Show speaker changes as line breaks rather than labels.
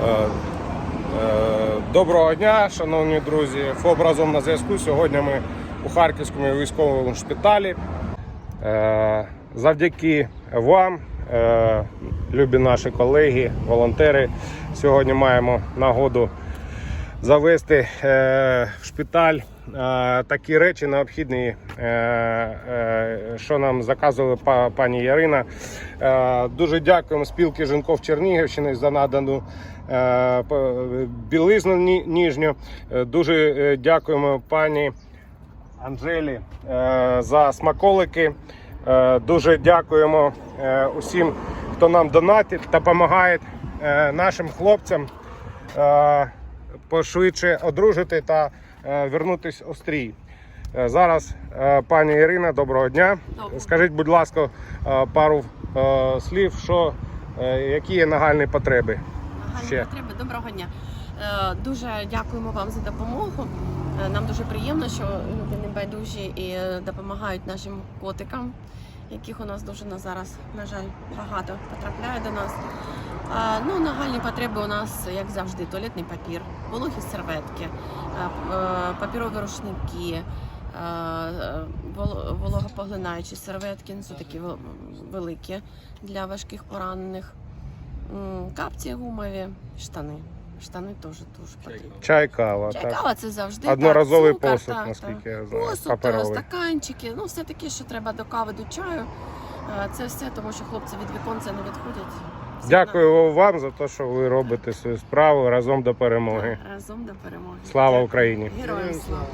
Е, е, Доброго дня, шановні друзі. ФОБ разом на зв'язку. Сьогодні ми у Харківському військовому шпиталі. Е, Завдяки вам, любі наші колеги, волонтери, сьогодні маємо нагоду завести е, в шпиталь е, такі речі необхідні, е, що нам заказувала па- пані Ярина. Дуже дякуємо спілки жінков Чернігівщини за надану білизну ні- ніжню. Дуже дякуємо пані Анжелі за смаколики. Дуже дякуємо усім, хто нам донатить та допомагає нашим хлопцям пошвидше одружити та е, вернутися у стрій. Е, Зараз е, пані Ірина, доброго дня.
Доброго.
Скажіть, будь ласка, пару слів, що, які є нагальні потреби.
Нагальні
Ще.
потреби. Доброго дня. Дуже дякуємо вам за допомогу. Нам дуже приємно, що люди небайдужі і допомагають нашим котикам, яких у нас дуже на зараз, на жаль, багато потрапляє до нас. Ну, нагальні потреби у нас, як завжди, туалетний папір, вологі серветки, е, папірові рушники, е, е, вол- вологопоглинаючі серветки, ну, це такі великі для важких поранених. Капці гумові, штани. Штани теж дуже потрібні.
Чай, кава.
Чай, кава це завжди.
Одноразовий
так, цукор,
посуд,
так,
наскільки
так.
я знаю,
Посуд,
паперовий.
стаканчики, ну все таке, що треба до кави, до чаю. Це все, тому що хлопці від віконця не відходять.
Дякую вам за те, що ви робите свою справу разом до перемоги.
разом до перемоги.
Слава Україні!
Героям слава!